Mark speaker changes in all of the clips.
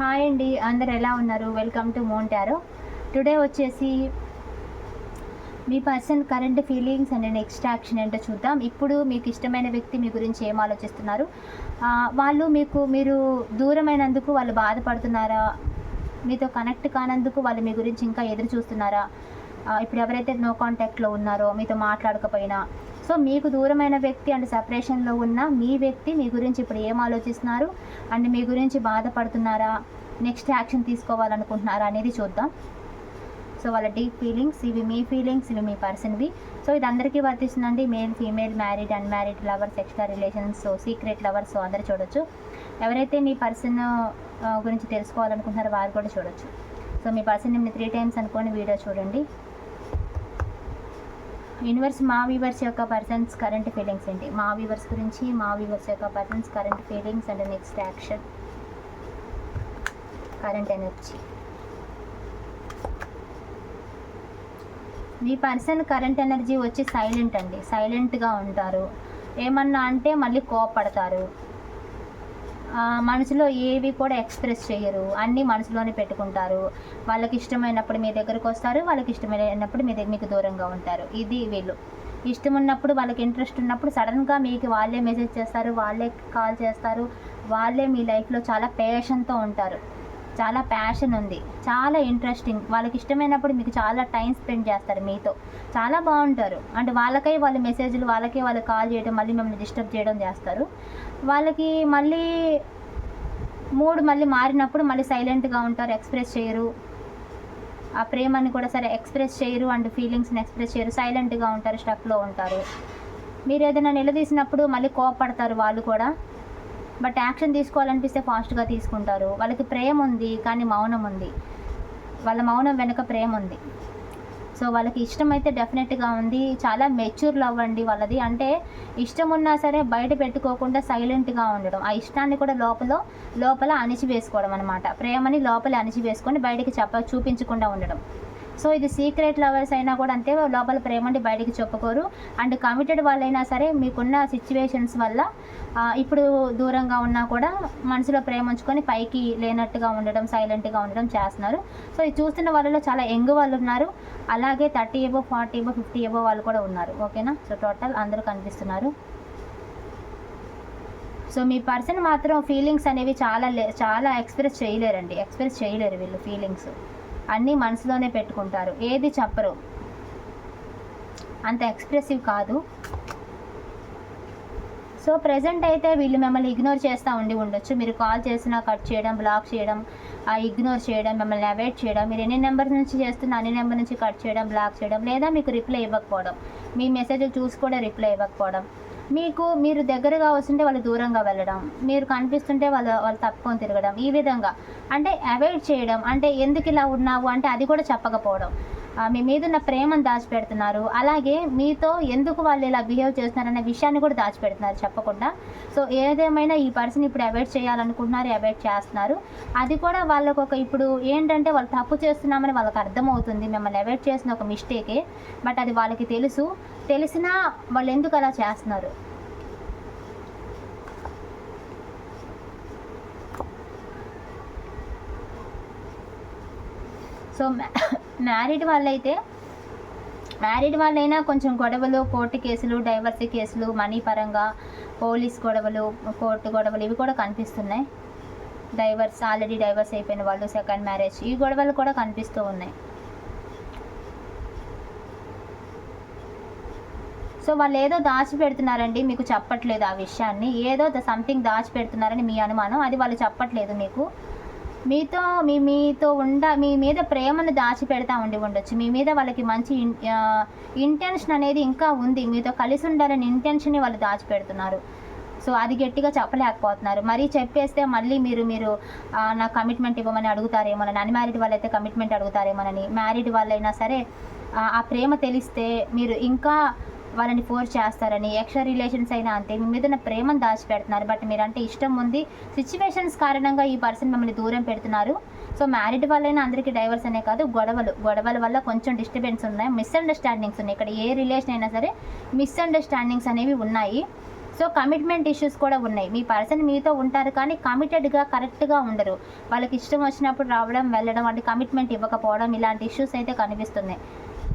Speaker 1: Hi అండి. అందరు ఎలా ఉన్నారు? వెల్కమ్ టు మోంటారో టుడే వచ్చేసి మీ person current feelings and next action ఏంటో చూద్దాం. ఇప్పుడు మీకు ఇష్టమైన వ్యక్తి మీ గురించి ఏం ఆలోచిస్తున్నారు? వాళ్ళు మీకు మీరు దూరమైనందుకు వాళ్ళు బాధపడుతున్నారా? మీతో కనెక్ట్ కానందుకు వాళ్ళు మీ గురించి ఇంకా ఎదురు చూస్తున్నారా? ఇప్పుడు ఎవరైతే నో కాంటాక్ట్లో ఉన్నారో మీతో మాట్లాడకపోయినా సో మీకు దూరమైన వ్యక్తి అండ్ సపరేషన్లో ఉన్న మీ వ్యక్తి మీ గురించి ఇప్పుడు ఏం ఆలోచిస్తున్నారు? అండ్ మీ గురించి బాధపడుతున్నారా? నెక్స్ట్ యాక్షన్ తీసుకోవాలనుకుంటున్నారా అనేది చూద్దాం. సో వాళ్ళ డీప్ ఫీలింగ్స్ ఇవి మీ ఫీలింగ్స్ ఇవి మీ పర్సన్వి. సో ఇది అందరికీ వర్తిస్తుందండి. Male female married unmarried lovers extra relations so secret lovers so అందరు చూడొచ్చు. ఎవరైతే మీ పర్సన్ గురించి తెలుసుకోవాలనుకుంటున్నారో వారు కూడా చూడొచ్చు. సో మీ పర్సన్ నిన్న త్రీ టైమ్స్ అనుకోని వీడియో చూడండి. యూనివర్స్ మా వీవర్స్ యొక్క పర్సన్స్ కరెంట్ ఫీలింగ్స్ ఏంటి? మా వీవర్స్ గురించి మా వీవర్స్ యొక్క persons current feelings and next action current energy me person current energy వచ్చి సైలెంట్ అండి. సైలెంట్గా ఉంటారు. ఏమన్నా అంటే మళ్ళీ కోపడతారు. మనసులో ఏవి కూడా ఎక్స్ప్రెస్ చేయరు. అన్నీ మనసులోనే పెట్టుకుంటారు. వాళ్ళకి ఇష్టమైనప్పుడు మీ దగ్గరకు వస్తారు. వాళ్ళకి ఇష్టమైనప్పుడు మీ దగ్గర మీకు దూరంగా ఉంటారు. ఇది వీళ్ళు. ఇష్టం ఉన్నప్పుడు వాళ్ళకి ఇంట్రెస్ట్ ఉన్నప్పుడు సడన్గా మీకు వాళ్ళే మెసేజ్ చేస్తారు. వాళ్ళే కాల్ చేస్తారు. వాళ్ళే మీ లైఫ్లో చాలా పేషన్తో ఉంటారు. చాలా ప్యాషన్ ఉంది. చాలా ఇంట్రెస్టింగ్ వాళ్ళకి ఇష్టమైనప్పుడు మీకు చాలా టైం స్పెండ్ చేస్తారు మీతో. చాలా బాగుంటారు. అంటే వాళ్ళకై వాళ్ళ మెసేజ్లు వాళ్ళకే వాళ్ళు కాల్ చేయడం మళ్ళీ మిమ్మల్ని డిస్టర్బ్ చేయడం చేస్తారు. వాళ్ళకి మళ్ళీ మూడ్ మళ్ళీ మారినప్పుడు మళ్ళీ సైలెంట్గా ఉంటారు ఎక్స్ప్రెస్ చేయరు. ఆ ప్రేమని కూడా సరే ఎక్స్ప్రెస్ చేయరు అండ్ ఫీలింగ్స్ని ఎక్స్ప్రెస్ చేయరు. సైలెంట్గా ఉంటారు స్టక్లో ఉంటారు. మీరు ఏదైనా నిలదీసినప్పుడు మళ్ళీ కోపడతారు వాళ్ళు కూడా. బట్ యాక్షన్ తీసుకోవాలనిపిస్తే ఫాస్ట్గా తీసుకుంటారు. వాళ్ళకి ప్రేమ ఉంది కానీ మౌనం ఉంది. వాళ్ళ మౌనం వెనుక ప్రేమ ఉంది. సో వాళ్ళకి ఇష్టం అయితే డెఫినెట్గా ఉంది. చాలా మెచ్యూర్ లవ్ అండి వాళ్ళది. అంటే ఇష్టం ఉన్నా సరే బయట పెట్టుకోకుండా సైలెంట్గా ఉండడం. ఆ ఇష్టాన్ని కూడా లోపల లోపల అణిచివేసుకోవడం అనమాట ప్రేమని లోపల అణిచివేసుకొని బయటకి చెప్ప చూపించకుండా ఉండడం. సో ఇది సీక్రెట్ లవర్స్ అయినా కూడా అంతే లోపల ప్రేమండి బయటికి చెప్పుకోరు. అండ్ కమిటెడ్ వాళ్ళైనా సరే మీకున్న సిచ్యువేషన్స్ వల్ల ఇప్పుడు దూరంగా ఉన్నా కూడా మనసులో ప్రేమ ఉంచుకొని పైకి లేనట్టుగా ఉండడం సైలెంట్గా ఉండడం చేస్తున్నారు. సో ఇది చూస్తున్న వాళ్ళలో చాలా యంగ్ వాళ్ళు ఉన్నారు. అలాగే thirty above forty above fifty above వాళ్ళు కూడా ఉన్నారు. ఓకేనా? సో టోటల్ అందరూ కనిపిస్తున్నారు. సో మీ పర్సన్ మాత్రం ఫీలింగ్స్ అనేవి చాలా లే- చాలా ఎక్స్ప్రెస్ చేయలేరండి. ఎక్స్ప్రెస్ చేయలేరు వీళ్ళు ఫీలింగ్స్ అన్నీ మనసులోనే పెట్టుకుంటారు. ఏది చెప్పరు. అంత ఎక్స్ప్రెసివ్ కాదు. సో ప్రజెంట్ అయితే వీళ్ళు మిమ్మల్ని ఇగ్నోర్ చేస్తూ ఉండి ఉండొచ్చు. మీరు కాల్ చేసినా కట్ చేయడం బ్లాక్ చేయడం ఆ ఇగ్నోర్ చేయడం మిమ్మల్ని అవాయిడ్ చేయడం మీరు ఎన్ని నెంబర్ నుంచి చేస్తున్న అన్ని నెంబర్ నుంచి కట్ చేయడం బ్లాక్ చేయడం లేదా మీకు రిప్లై ఇవ్వకపోవడం మీ మెసేజ్ చూసి కూడా రిప్లై ఇవ్వకపోవడం మీకు మీరు దగ్గరగా వస్తుంటే వాళ్ళు దూరంగా వెళ్ళడం. మీరు కనిపిస్తుంటే వాళ్ళు వాళ్ళు తప్పుకొని తిరగడం. ఈ విధంగా. అంటే అవాయిడ్ చేయడం. అంటే ఎందుకు ఇలా ఉన్నావు? అంటే అది కూడా చెప్పకపోవడం. మీ మీద ఉన్న ప్రేమను దాచిపెడుతున్నారు. అలాగే మీతో ఎందుకు వాళ్ళు ఇలా బిహేవ్ చేస్తున్నారనే విషయాన్ని కూడా దాచిపెడుతున్నారు చెప్పకుండా. సో ఏదేమైనా ఈ పర్సన్ ఇప్పుడు అవాయిడ్ చేయాలనుకుంటున్నారు అవాయిడ్ చేస్తున్నారు. అది కూడా వాళ్ళకు ఒక ఇప్పుడు ఏంటంటే వాళ్ళు తప్పు చేస్తున్నామని వాళ్ళకి అర్థమవుతుంది. మిమ్మల్ని అవాయిడ్ చేసిన ఒక మిస్టేకే. బట్ అది వాళ్ళకి తెలుసు. తెలిసినా వాళ్ళు ఎందుకు అలా చేస్తున్నారు? సో మ్యారీడ్ వాళ్ళైతే మ్యారీడ్ వాళ్ళైనా కొంచెం గొడవలు కోర్టు కేసులు డైవర్సీ కేసులు మనీ పరంగా పోలీస్ గొడవలు కోర్టు గొడవలు ఇవి కూడా కనిపిస్తున్నాయి. డైవర్స్ ఆల్రెడీ డైవర్స్ అయిపోయిన వాళ్ళు సెకండ్ మ్యారేజ్ ఈ గొడవలు కూడా కనిపిస్తూ ఉన్నాయి. సో వాళ్ళు ఏదో దాచిపెడుతున్నారండి మీకు చెప్పట్లేదు ఆ విషయాన్ని. ఏదో సంథింగ్ దాచిపెడుతున్నారని మీ అనుమానం అది వాళ్ళు చెప్పట్లేదు మీకు. మీతో మీ మీతో ఉండ మీ మీద ప్రేమను దాచిపెడతా ఉండి ఉండొచ్చు. మీ మీద వాళ్ళకి మంచి ఇంటెన్షన్ అనేది ఇంకా ఉంది. మీతో కలిసి ఉండాలని ఇంటెన్షన్ వాళ్ళు దాచిపెడుతున్నారు. సో అది గట్టిగా చెప్పలేకపోతున్నారు. మరీ చెప్పేస్తే మళ్ళీ మీరు మీరు నా నాకు కమిట్మెంట్ ఇవ్వమని అడుగుతారేమోనని అన్మ్యారీడ్ వాళ్ళైతే కమిట్మెంట్ అడుగుతారేమోనని మ్యారీడ్ వాళ్ళైనా సరే ఆ ప్రేమ తెలిస్తే మీరు ఇంకా వాళ్ళని ఫోర్స్ చేస్తారని ఎక్స్ట్రా రిలేషన్స్ అయినా అంతే. మీ మీద ప్రేమను దాచిపెడుతున్నారు. బట్ మీరంటే ఇష్టం ఉంది. సిచ్యువేషన్స్ కారణంగా ఈ పర్సన్ మిమ్మల్ని దూరం పెడుతున్నారు. సో మ్యారీడ్ వాళ్ళైనా అందరికీ డైవర్స్ అనే కాదు గొడవలు. గొడవల వల్ల కొంచెం డిస్టర్బెన్స్ ఉన్నాయి. మిస్అండర్స్టాండింగ్స్ ఉన్నాయి. ఇక్కడ ఏ రిలేషన్ అయినా సరే మిస్అండర్స్టాండింగ్స్ అనేవి ఉన్నాయి. సో కమిట్మెంట్ ఇష్యూస్ కూడా ఉన్నాయి. మీ పర్సన్ మీతో ఉంటారు కానీ కమిటెడ్గా కరెక్ట్గా ఉండరు. వాళ్ళకి ఇష్టం వచ్చినప్పుడు రావడం వెళ్ళడం అంటే కమిట్మెంట్ ఇవ్వకపోవడం ఇలాంటి ఇష్యూస్ అయితే కనిపిస్తున్నాయి.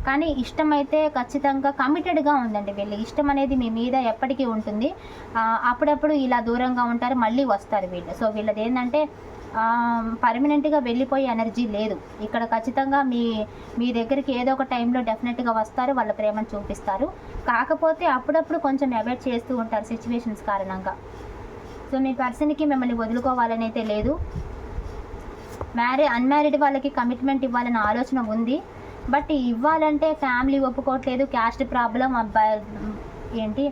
Speaker 1: కానీ ఇష్టం అయితే ఖచ్చితంగా కమిటెడ్గా ఉందండి వీళ్ళు ఇష్టం అనేది మీ మీద ఎప్పటికీ ఉంటుంది. అప్పుడప్పుడు ఇలా దూరంగా ఉంటారు మళ్ళీ వస్తారు వీళ్ళు. సో వీళ్ళది ఏంటంటే పర్మనెంట్గా వెళ్ళిపోయే ఎనర్జీ లేదు. ఇక్కడ ఖచ్చితంగా మీ మీ దగ్గరికి ఏదో ఒక టైంలో డెఫినెట్గా వస్తారు వాళ్ళ ప్రేమను చూపిస్తారు. కాకపోతే అప్పుడప్పుడు కొంచెం అవాయిడ్ చేస్తూ ఉంటారు సిచ్యువేషన్స్ కారణంగా. సో మీ పర్సన్కి మిమ్మల్ని వదులుకోవాలని అయితే లేదు. మ్యారీ అన్మ్యారీడ్ వాళ్ళకి కమిట్మెంట్ ఇవ్వాలన్న ఆలోచన ఉంది. బట్ ఇవ్వాలంటే ఫ్యామిలీ ఒప్పుకోవట్లేదు క్యాస్ట్ ప్రాబ్లం అబ్బాయి ఏంటి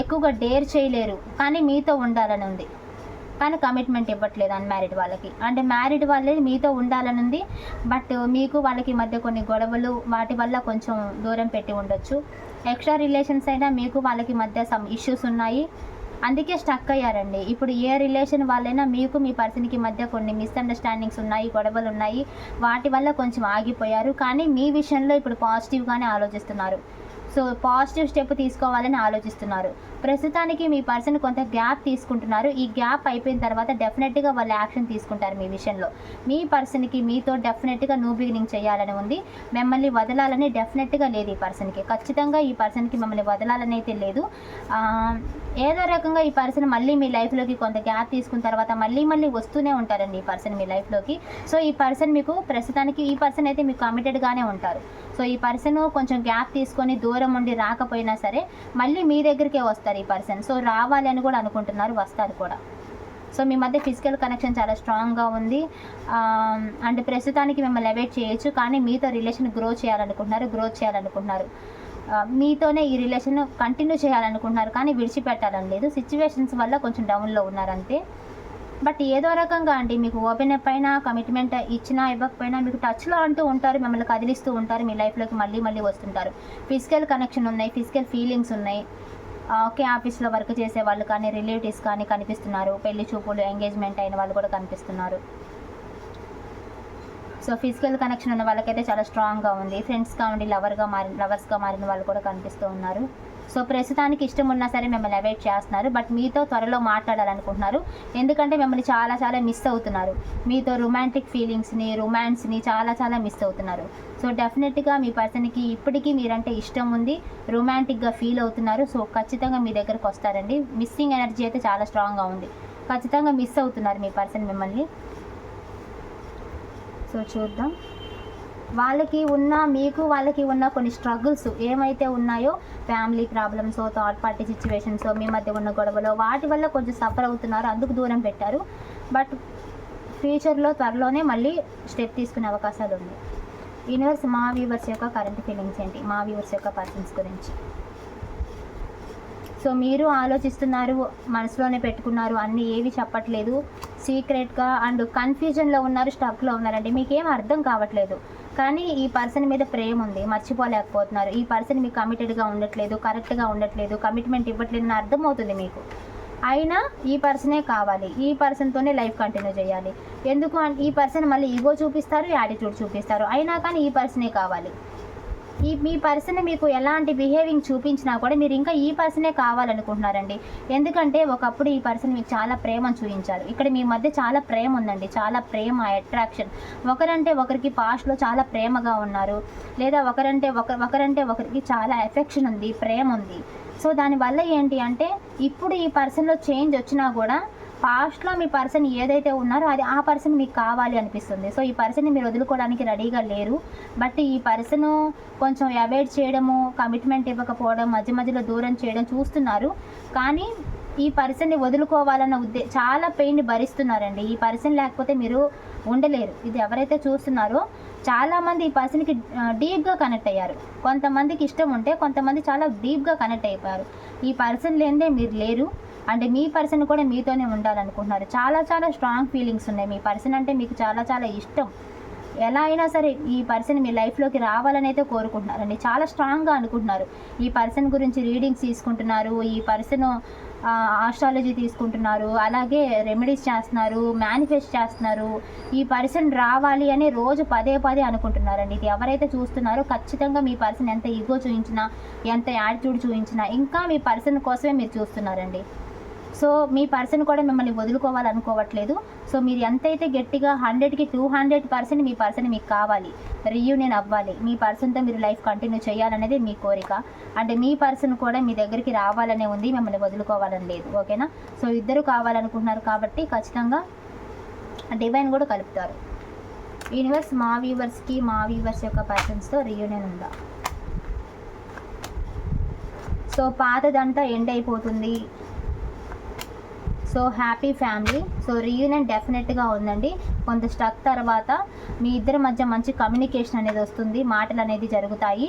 Speaker 1: ఎక్కువగా డేర్ చేయలేరు. కానీ మీతో ఉండాలని ఉంది. కానీ కమిట్మెంట్ ఇవ్వట్లేదు అన్మ్యారీడ్ వాళ్ళకి. అంటే మ్యారీడ్ వాళ్ళే మీతో ఉండాలని ఉంది బట్ మీకు వాళ్ళకి మధ్య కొన్ని గొడవలు వాటి వల్ల కొంచెం దూరం పెట్టి ఉండొచ్చు. ఎక్స్ట్రా రిలేషన్స్ అయినా మీకు వాళ్ళకి మధ్య సమ్ ఇష్యూస్ ఉన్నాయి. అందుకే స్టక్ అయ్యారండి. ఇప్పుడు ఏ రిలేషన్ వాళ్ళైనా మీకు మీ పర్సన్కి మధ్య కొన్ని మిస్అండర్స్టాండింగ్స్ ఉన్నాయి గొడవలు ఉన్నాయి. వాటి వల్ల కొంచెం ఆగిపోయారు. కానీ మీ విషయంలో ఇప్పుడు పాజిటివ్గానే ఆలోచిస్తున్నారు. సో పాజిటివ్ స్టెప్ తీసుకోవాలని ఆలోచిస్తున్నారు. ప్రస్తుతానికి మీ పర్సన్ కొంత గ్యాప్ తీసుకుంటున్నారు. ఈ గ్యాప్ అయిపోయిన తర్వాత డెఫినెట్గా వాళ్ళు యాక్షన్ తీసుకుంటారు మీ విషయంలో. మీ పర్సన్కి మీతో డెఫినెట్గా న్యూ బిగినింగ్ చేయాలని ఉంది. మిమ్మల్ని వదలాలని డెఫినెట్గా లేదు ఈ పర్సన్కి. ఖచ్చితంగా ఈ పర్సన్కి మిమ్మల్ని వదలాలని అయితే లేదు. ఏదో రకంగా ఈ పర్సన్ మళ్ళీ మీ లైఫ్లోకి కొంత గ్యాప్ తీసుకున్న తర్వాత మళ్ళీ మళ్ళీ వస్తూనే ఉంటారండి ఈ పర్సన్ మీ లైఫ్లోకి. సో ఈ పర్సన్ మీకు ప్రస్తుతానికి ఈ పర్సన్ అయితే మీకు కమిటెడ్గానే ఉంటారు. సో ఈ పర్సన్ కొంచెం గ్యాప్ తీసుకొని దూరం ఉండి రాకపోయినా సరే మళ్ళీ మీ దగ్గరికే వస్తారు ఈ పర్సన్ సో రావాలి అని కూడా అనుకుంటున్నారు వస్తారు కూడా. సో మీ మధ్య ఫిజికల్ కనెక్షన్ చాలా స్ట్రాంగ్గా ఉంది. అండ్ ప్రస్తుతానికి మిమ్మల్ని ఎవైట్ చేయొచ్చు కానీ మీతో రిలేషన్ గ్రో చేయాలనుకుంటున్నారు గ్రో చేయాలనుకుంటున్నారు. మీతోనే ఈ రిలేషన్ కంటిన్యూ చేయాలనుకుంటున్నారు కానీ విడిచిపెట్టాలని లేదు. సిచ్యువేషన్స్ వల్ల కొంచెం డౌన్లో ఉన్నారంతే. బట్ ఏదో రకంగా అండి? మీకు ఓపెన్ అప్ అయినా కమిట్మెంట్ ఇచ్చినా ఇవ్వకపోయినా మీకు టచ్లో అంటూ ఉంటారు మిమ్మల్ని కదిలిస్తూ ఉంటారు మీ లైఫ్లోకి మళ్ళీ మళ్ళీ వస్తుంటారు. ఫిజికల్ కనెక్షన్ ఉన్నాయి ఫిజికల్ ఫీలింగ్స్ ఉన్నాయి. ఒకే ఆఫీస్లో వర్క్ చేసే వాళ్ళు కానీ రిలేటివ్స్ కానీ కనిపిస్తున్నారు. పెళ్ళి చూపులు ఎంగేజ్మెంట్ అయిన వాళ్ళు కూడా కనిపిస్తున్నారు. సో ఫిజికల్ కనెక్షన్ ఉన్న వాళ్ళకైతే చాలా స్ట్రాంగ్గా ఉంది. ఫ్రెండ్స్గా ఉండి లవర్గా మారిన లవర్స్గా మారిన వాళ్ళు కూడా కనిపిస్తూ ఉన్నారు. సో ప్రస్తుతానికి ఇష్టం ఉన్నా సరే మిమ్మల్ని అవాయిడ్ చేస్తున్నారు. బట్ మీతో త్వరలో మాట్లాడాలనుకుంటున్నారు. ఎందుకంటే మిమ్మల్ని చాలా చాలా మిస్ అవుతున్నారు. మీతో రొమాంటిక్ ఫీలింగ్స్ని రొమాన్స్ని చాలా చాలా మిస్ అవుతున్నారు. సో డెఫినెట్గా మీ పర్సన్కి ఇప్పటికీ మీరంటే ఇష్టం ఉంది. రొమాంటిక్గా ఫీల్ అవుతున్నారు. సో ఖచ్చితంగా మీ దగ్గరకు వస్తారండి. మిస్సింగ్ ఎనర్జీ అయితే చాలా స్ట్రాంగ్గా ఉంది. ఖచ్చితంగా మిస్ అవుతున్నారు మీ పర్సన్ మిమ్మల్ని. సో చూద్దాం. వాళ్ళకి ఉన్న మీకు వాళ్ళకి ఉన్న కొన్ని స్ట్రగుల్స్ ఏమైతే ఉన్నాయో family problems third party situations మీ మధ్య ఉన్న గొడవలు వాటి వల్ల కొంచెం సఫర్ అవుతున్నారు అందుకు దూరం పెట్టారు. బట్ ఫ్యూచర్లో త్వరలోనే మళ్ళీ స్టెప్ తీసుకునే అవకాశాలు ఉన్నాయి. యూనివర్స్ మా వ్యూవర్స్ యొక్క కరెంట్ ఫీలింగ్స్ ఏంటి? మా వ్యూవర్స్ యొక్క పర్సన్స్ గురించి. సో మీరు ఆలోచిస్తున్నారు మనసులోనే పెట్టుకున్నారు అన్నీ ఏవి చెప్పట్లేదు సీక్రెట్గా అండ్ కన్ఫ్యూజన్లో ఉన్నారు స్టక్లో ఉన్నారండి మీకేం అర్థం కావట్లేదు. కానీ ఈ పర్సన్ మీద ప్రేమ ఉంది మర్చిపోలేకపోతున్నారు. ఈ పర్సన్ మీకు కమిటెడ్గా ఉండట్లేదు కరెక్ట్గా ఉండట్లేదు కమిట్మెంట్ ఇవ్వట్లేదు అని అర్థమవుతుంది మీకు. అయినా ఈ పర్సనే కావాలి ఈ పర్సన్తోనే లైఫ్ కంటిన్యూ చేయాలి. ఎందుకు ఈ పర్సన్ మళ్ళీ ఈగో చూపిస్తారు యాటిట్యూడ్ చూపిస్తారు. అయినా కానీ ఈ పర్సనే కావాలి. ఈ మీ పర్సన్ మీకు ఎలాంటి బిహేవింగ్ చూపించినా కూడా మీరు ఇంకా ఈ పర్సనే కావాలనుకుంటున్నారండి. ఎందుకంటే ఒకప్పుడు ఈ పర్సన్ మీకు చాలా ప్రేమను చూపించారు. ఇక్కడ మీ మధ్య చాలా ప్రేమ ఉందండి. చాలా ప్రేమ అట్రాక్షన్ ఒకరంటే ఒకరికి పాస్ట్లో చాలా ప్రేమగా ఉన్నారు. లేదా ఒకరంటే ఒక ఒకరంటే ఒకరికి చాలా ఎఫెక్షన్ ఉంది ప్రేమ ఉంది. సో దానివల్ల ఏంటి అంటే ఇప్పుడు ఈ పర్సన్లో చేంజ్ వచ్చినా కూడా పాస్ట్లో మీ పర్సన్ ఏదైతే ఉన్నారో అది ఆ పర్సన్ మీకు కావాలి అనిపిస్తుంది. సో ఈ పర్సన్ని మీరు వదులుకోవడానికి రెడీగా లేరు. బట్ ఈ పర్సన్ కొంచెం అవాయిడ్ చేయడము కమిట్మెంట్ ఇవ్వకపోవడం మధ్య మధ్యలో దూరం చేయడం చూస్తున్నారు. కానీ ఈ పర్సన్ని వదులుకోవాలన్న ఉద్దే చాలా పెయిన్ భరిస్తున్నారండి. ఈ పర్సన్ లేకపోతే మీరు ఉండలేరు. ఇది ఎవరైతే చూస్తున్నారో చాలామంది ఈ పర్సన్కి డీప్గా కనెక్ట్ అయ్యారు. కొంతమందికి ఇష్టం ఉంటే కొంతమంది చాలా డీప్గా కనెక్ట్ అయిపోయారు. ఈ పర్సన్ లేనిదే మీరు లేరు. అంటే మీ పర్సన్ కూడా మీతోనే ఉండాలనుకుంటున్నారు. చాలా చాలా స్ట్రాంగ్ ఫీలింగ్స్ ఉన్నాయి. మీ పర్సన్ అంటే మీకు చాలా చాలా ఇష్టం. ఎలా అయినా సరే ఈ పర్సన్ మీ లైఫ్లోకి రావాలని అయితే కోరుకుంటున్నారండి. చాలా స్ట్రాంగ్గా అనుకుంటున్నారు. ఈ పర్సన్ గురించి రీడింగ్స్ తీసుకుంటున్నారు. ఈ పర్సన్ ఆస్ట్రాలజీ తీసుకుంటున్నారు. అలాగే రెమెడీస్ చేస్తున్నారు మేనిఫెస్ట్ చేస్తున్నారు. ఈ పర్సన్ రావాలి అని రోజు పదే పదే అనుకుంటున్నారండి. ఇది ఎవరైతే చూస్తున్నారో ఖచ్చితంగా మీ పర్సన్ ఎంత ఈగో చూపించినా ఎంత యాటిట్యూడ్ చూపించినా ఇంకా మీ పర్సన్ కోసమే మీరు చూస్తున్నారండి. సో మీ పర్సన్ కూడా మిమ్మల్ని వదులుకోవాలనుకోవట్లేదు. సో మీరు ఎంతైతే గట్టిగా హండ్రెడ్కి టూ హండ్రెడ్ పర్సెంట్ మీ పర్సన్ మీకు కావాలి రీయూనియన్ అవ్వాలి మీ పర్సన్తో మీరు లైఫ్ కంటిన్యూ చేయాలనేది మీ కోరిక. అంటే మీ పర్సన్ కూడా మీ దగ్గరికి రావాలనే ఉంది మిమ్మల్ని వదులుకోవాలని లేదు ఓకేనా? సో ఇద్దరు కావాలనుకుంటున్నారు కాబట్టి ఖచ్చితంగా డివైన్ కూడా కలుపుతారు. యూనివర్స్ మా వ్యూవర్స్కి మా వ్యూవర్స్ యొక్క పర్సన్స్తో రీయూనియన్ ఉందా? సో పాతదంతా ఎండ్ అయిపోతుంది. So happy family. So reunion డెఫినెట్గా ఉందండి. కొంత స్టక్ తర్వాత మీ ఇద్దరి మధ్య మంచి కమ్యూనికేషన్ అనేది వస్తుంది మాటలు అనేది జరుగుతాయి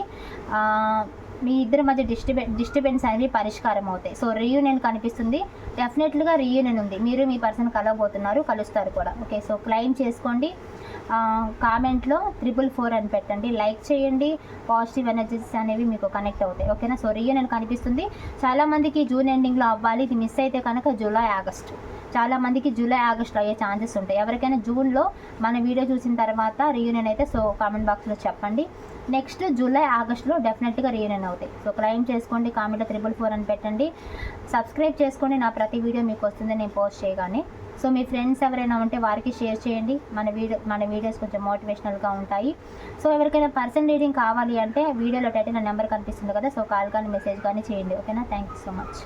Speaker 1: మీ ఇద్దరి మధ్య డిస్టర్బెన్ డిస్టర్బెన్స్ అనేవి పరిష్కారం అవుతాయి. సో రీయూనియన్ కనిపిస్తుంది. డెఫినెట్లుగా రీయూనియన్ ఉంది. మీరు మీ పర్సన్ కలవబోతున్నారు కలుస్తారు కూడా. ఓకే సో క్లెయిమ్ చేసుకోండి. కామెంట్లో త్రిపుల్ ఫోర్ అని పెట్టండి. లైక్ చేయండి. పాజిటివ్ ఎనర్జీస్ అనేవి మీకు కనెక్ట్ అవుతాయి. ఓకేనా? సో రీయూనియన్ కనిపిస్తుంది. చాలామందికి జూన్ ఎండింగ్లో అవ్వాలి. ఇది మిస్ అయితే కనుక జూలై ఆగస్ట్. చాలామందికి జూలై ఆగస్ట్లో అయ్యే ఛాన్సెస్ ఉంటాయి. ఎవరికైనా జూన్లో మన వీడియో చూసిన తర్వాత రీయూనియన్ అయితే సో కామెంట్ బాక్స్లో చెప్పండి. నెక్స్ట్ జూలై ఆగస్ట్లో డెఫినెట్గా రీయూనియన్ అవుతాయి. సో క్లైమ్ చేసుకోండి. కామెంట్లో త్రిబుల్ ఫోర్ అని పెట్టండి. సబ్స్క్రైబ్ చేసుకోండి. నా ప్రతి వీడియో మీకు వస్తుంది నేను పోస్ట్ చేయగానే. సో మీ ఫ్రెండ్స్ ఎవరైనా ఉంటే వారికి షేర్ చేయండి. మన వీడియో మన వీడియోస్ కొంచెం మోటివేషనల్గా ఉంటాయి. సో ఎవరికైనా పర్సన్ రీడింగ్ కావాలి అంటే వీడియోలో టైటిల్ నా నెంబర్ కనిపిస్తుంది కదా సో కాల్ కానీ మెసేజ్ కానీ చేయండి. ఓకేనా థ్యాంక్ యూ సో మచ్